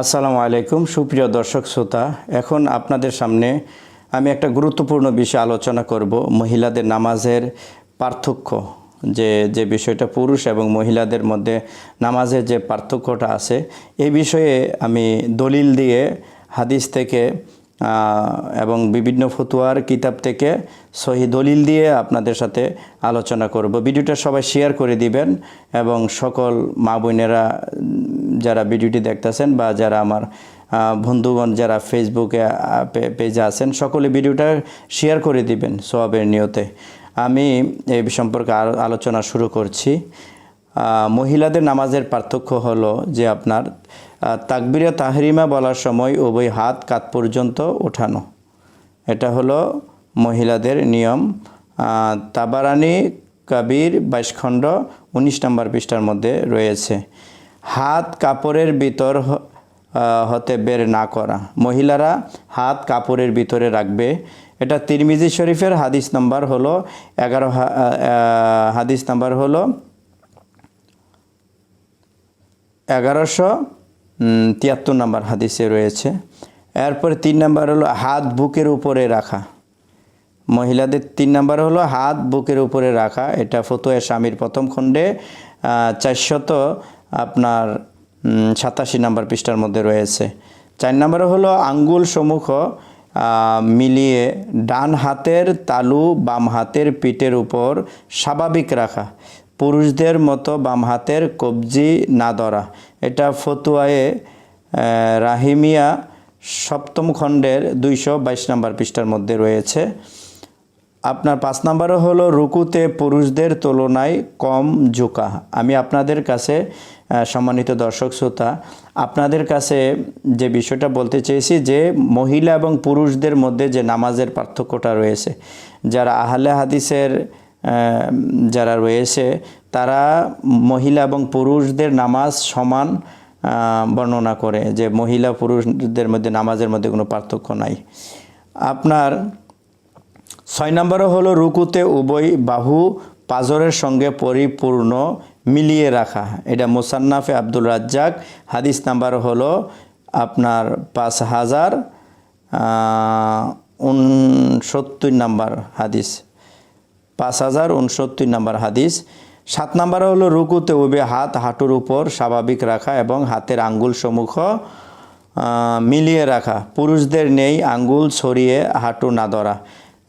আসসালামু আলাইকুম, সুপ্রিয় দর্শক শ্রোতা। এখন আপনাদের সামনে আমি একটা গুরুত্বপূর্ণ বিষয় আলোচনা করব, মহিলাদের নামাজের পার্থক্য। যে যে বিষয়টা পুরুষ এবং মহিলাদের মধ্যে নামাজের যে পার্থক্যটা আছে, এই বিষয়ে আমি দলিল দিয়ে হাদিস থেকে এবং বিভিন্ন ফতুয়ার কিতাব থেকে সহি দলিল দিয়ে আপনাদের সাথে আলোচনা করব। ভিডিওটা সবাই শেয়ার করে দিবেন এবং সকল মা বোনেরা যারা ভিডিওটি দেখতেছেন বা যারা আমার বন্ধুগণ যারা ফেসবুকে পেজে আছেন, সকলে ভিডিওটা শেয়ার করে দিবেন সোয়াবের নিয়তে। আমি এই সম্পর্কে আলো- আলোচনা শুরু করছি। মহিলাদের নামাজের পার্থক্য হলো যে আপনার তাকবিরে তাহরিমা বলার সময় উভয় হাত কাত পর্যন্ত ওঠানো। এটা হলো মহিলাদের নিয়ম। তাবারানি, কাবির, বাইশ খণ্ড, উনিশ নম্বর পৃষ্ঠার মধ্যে রয়েছে। হাত কাপড়ের ভিতর হতে বের না করা। মহিলারা হাত কাপড়ের ভিতরে রাখবে। এটা তিরমিজি শরীফের হাদিস নাম্বার হলো এগারো হাদিস নাম্বার হলো এগারোশো তিয়াত্তর নম্বর হাদিসে রয়েছে। এরপর তিন নম্বর হলো হাত বুকের উপরে রাখা। মহিলাদের তিন নম্বর হলো হাত বুকের উপরে রাখা। এটা ফতুয়া স্বামীর প্রথম খণ্ডে চারশত আপনার সাতাশি নাম্বার পৃষ্ঠার মধ্যে রয়েছে। চার নম্বর হলো আঙ্গুল সমূহ মিলিয়ে ডান হাতের তালু বাম হাতের পিঠের উপর স্বাভাবিক রাখা। পুরুষদের মতো বাম হাতের কবজি না ধরা। এটা ফতুয়ায়ে রাহিমিয়া সপ্তম খণ্ডের দুইশো বাইশ নম্বর পৃষ্ঠার মধ্যে রয়েছে। আপনার পাঁচ নম্বরও হলো রুকুতে পুরুষদের তুলনায় কম ঝুঁকা। আমি আপনাদের কাছে সম্মানিত দর্শক শ্রোতা, আপনাদের কাছে যে বিষয়টা বলতে চেয়েছি যে মহিলা এবং পুরুষদের মধ্যে যে নামাজের পার্থক্যটা রয়েছে, যারা আহলে হাদিসের যারা রয়েছে, তারা মহিলা এবং পুরুষদের নামাজ সমান বর্ণনা করে যে মহিলা পুরুষদের মধ্যে নামাজের মধ্যে কোনো পার্থক্য নাই। আপনার ছয় নম্বরও হলো রুকুতে উভয় বাহু পাজরের সঙ্গে পরিপূর্ণ মিলিয়ে রাখা। এটা মোসান্নাফে আব্দুল রাজ্জাক। হাদিস নাম্বার হলো আপনার পাঁচ হাজার উনসত্তর নাম্বার হাদিস। পাঁচ হাজার উনসত্তর নাম্বার হাদিস। সাত নাম্বার হলো রুকুতে উবে হাত হাঁটুর উপর স্বাভাবিক রাখা এবং হাতের আঙ্গুল সমূহ মিলিয়ে রাখা। পুরুষদের নেই আঙ্গুল ছড়িয়ে হাঁটু না ধরা।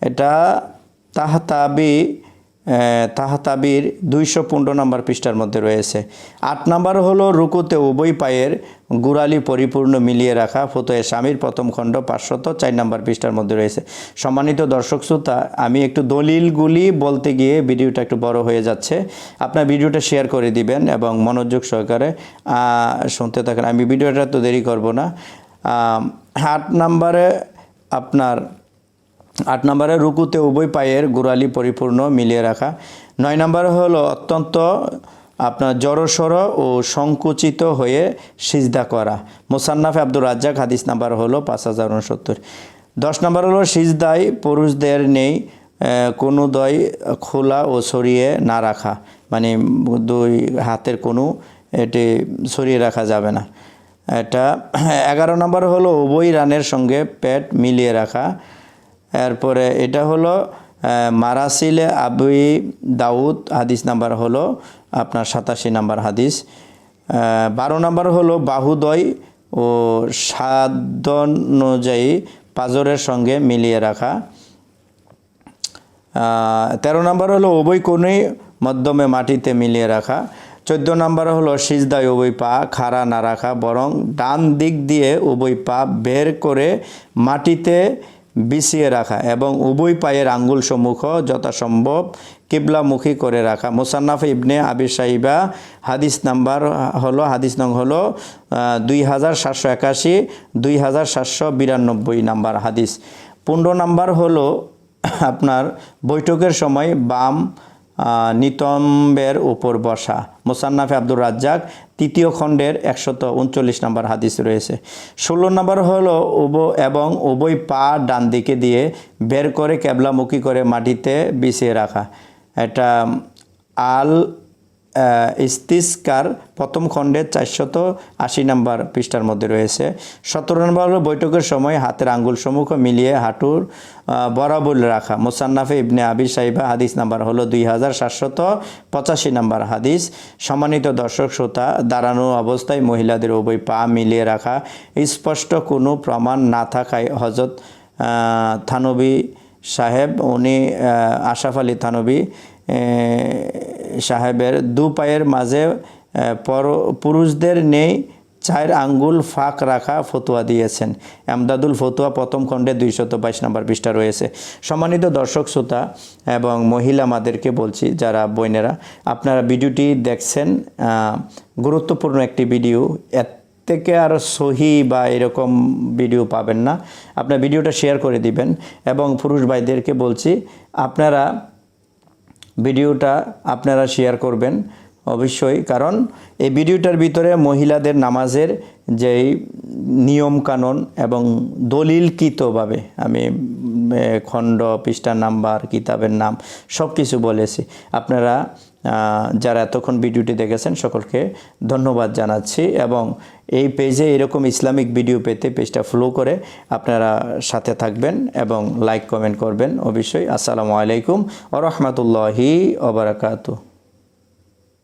এটা তাহতাবি তাহতাবির দুইশো পনেরো নম্বর পৃষ্ঠার মধ্যে রয়েছে। আট নম্বর হলো রুকুতে উভয় পায়ের গুড়ালি পরিপূর্ণ মিলিয়ে রাখা, ফতোয়ে স্বামীর প্রথম খণ্ড পাঁচশত চার নম্বর পৃষ্ঠার মধ্যে রয়েছে। সম্মানিত দর্শক শ্রোতা, আমি একটু দলিলগুলি বলতে গিয়ে ভিডিওটা একটু বড় হয়ে যাচ্ছে। আপনার ভিডিওটা শেয়ার করে দিবেন এবং মনোযোগ সহকারে শুনতে থাকেন। আমি ভিডিওটা তো দেরি করব না। আট নম্বরে আপনার আট নম্বরে রুকুতে উভয় পায়ের গোড়ালি পরিপূর্ণ মিলিয়ে রাখা। নয় নম্বরে হলো অত্যন্ত আপনার জড়সড় ও সংকুচিত হয়ে সিজদা করা। মোসান্নাফে আব্দুর রাজ্জাক, হাদিস নাম্বার হলো পাঁচ হাজার উনসত্তর। দশ নম্বর হলো সিজদায় পুরুষদের নেই কোনো দয় খোলা ও সরিয়ে না রাখা। মানে দুই হাতের কোনো এটি সরিয়ে রাখা যাবে না। এটা এগারো নম্বর হলো উভয় রানের সঙ্গে পেট মিলিয়ে রাখা। এরপরে এটা হলো মারাসিলে আবুই দাউদ, হাদিস নাম্বার হলো আপনার সাতাশি নাম্বার হাদিস। বারো নাম্বার হলো বাহুদয় ও সাধ্য অনুযায়ী পাজরের সঙ্গে মিলিয়ে রাখা। তেরো নাম্বার হলো উভয় কোণেই মধ্যমে মাটিতে মিলিয়ে রাখা। চোদ্দ নাম্বার হলো সিজদায় উভয় পা খাড়া না রাখা, বরং ডান দিক দিয়ে উভয় পা বের করে মাটিতে বিছিয়ে রাখা এবং উভয় পায়ের আঙ্গুল সমূহ যথাসম্ভব কিবলামুখী করে রাখা। মোসান্নাফ ইবনে আবির সাহিবা হাদিস নাম্বার হলো, হাদিস নং হলো দুই হাজার সাতশো একাশি, দুই হাজার সাতশো বিরানব্বই নাম্বার হাদিস। পনেরো নাম্বার হলো আপনার বৈঠকের সময় বাম নিতম্বের উপর বসা। মোসান্নাফে আব্দুর রাজ্জাক, তৃতীয় খণ্ডের একশত উনচল্লিশ নম্বর হাদিস রয়েছে। ষোলো নম্বর হলো উব এবং উভয় পা ডান দিকে দিয়ে বের করে ক্যাবলামুখী করে মাটিতে বিছিয়ে রাখা। এটা আল ইস্তিস্কার প্রথম খণ্ডের চারশত আশি নাম্বার পৃষ্ঠার মধ্যে রয়েছে। সতেরো নম্বর বৈঠকের সময় হাতের আঙ্গুল সমূহ মিলিয়ে হাঁটুর বরাবর রাখা। মুসান্নাফে ইবনে আবি সাইবা হাদিস নাম্বার হলো দুই হাজার সাতশত পঁচাশি নাম্বার হাদিস। সম্মানিত দর্শক, শ্রোতা, দাঁড়ানো অবস্থায় মহিলাদের উভয় পা মিলিয়ে রাখা। স্পষ্ট কোনো প্রমাণ না থাকায় হজরত থানবী সাহেব, উনি আশাফ আলী থানবী সাহেবের দু পায়ের মাঝে পর- পুরুষদের নেই, চার আঙ্গুল ফাঁক রাখা ফতোয়া দিয়েছেন। আমদাদুল ফতুয়া প্রথম খণ্ডে দুইশত বাইশ নম্বর পৃষ্ঠা রয়েছে। সম্মানিত দর্শক, শ্রোতা এবং মহিলা মাদেরকে বলছি, যারা বোনেরা, আপনারা ভিডিওটি দেখছেন গুরুত্বপূর্ণ একটি ভিডিও এত থেকে আর সহি বা এরকম ভিডিও পাবেন না। আপনার ভিডিওটা শেয়ার করে দিবেন এবং পুরুষ ভাইদেরকে বলছি, আপনারা ভিডিওটা আপনারা শেয়ার করবেন, অবশ্যই। কারণ এই ভিডিওটার ভিতরে মহিলাদের নামাজের যেই নিয়মকানুন এবং দলিলকৃতভাবে আমি খণ্ড পৃষ্ঠার নাম্বার, কিতাবের নাম সব কিছু বলেছি। আপনারা যারা এতক্ষণ ভিডিওটি দেখেছেন, সকলকে ধন্যবাদ জানাচ্ছি এবং এই পেজে এরকম ইসলামিক ভিডিও পেতে পেজটা ফলো করে আপনারা সাথে থাকবেন এবং লাইক, কমেন্ট করবেন অবশ্যই। আসসালামু আলাইকুম ও রহমতুল্লাহি ওবরাকাতু